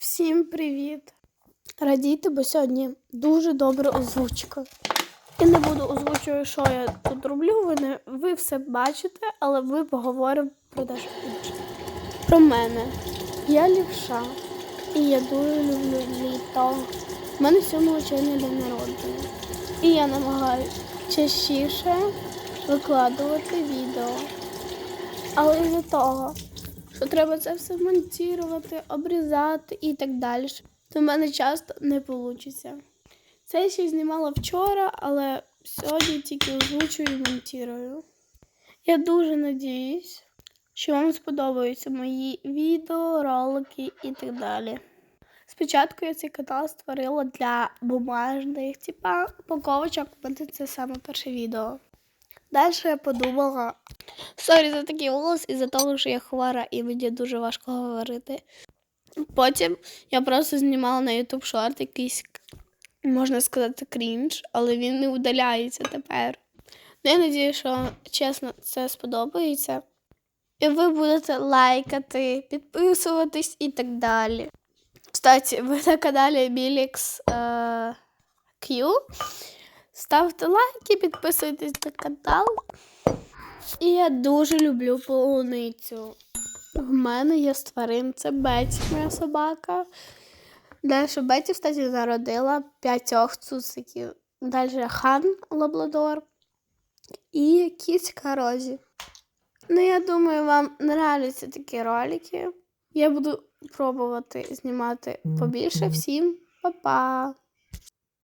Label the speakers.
Speaker 1: Всім привіт! Радійте, бо сьогодні дуже добра озвучка. Я не буду озвучувати, що я тут роблю. Ви, не, ви все бачите, але ми поговоримо про дещо інше. Про мене. Я лівша. І я дуже люблю літо. У мене 7 червня день народження. І я намагаюся частіше викладувати відео. Але із-за того, що треба це все монтувати, обрізати і так далі, то в мене часто не вийде. Це ще знімала вчора, але сьогодні тільки озвучую і монтую. Я дуже надіюсь, що вам сподобаються мої відео, ролики і так далі. Спочатку я цей канал створила для бумажних, типа упаковочок, це саме перше відео. Далі я подумала, сорі за такий голос із-за того, що я хвора і мені дуже важко говорити. Потім я просто знімала на YouTube шорт якийсь, можна сказати, крінж, але він не удаляється тепер. Ну, я надію, що чесно це сподобається. І ви будете лайкати, підписуватись і так далі. Кстати, ви на каналі Білікс е, Q. Ставте лайки, підписуйтесь на канал. І я дуже люблю полуницю. В мене є з тварин, це Беті, моя собака. Далі Беті, кстати, народила п'ятьох цуциків. Далі хан Лабладор і кіцька Розі. Ну, я думаю, вам нравляться такі ролики. Я буду пробувати знімати побільше. Всім па-па!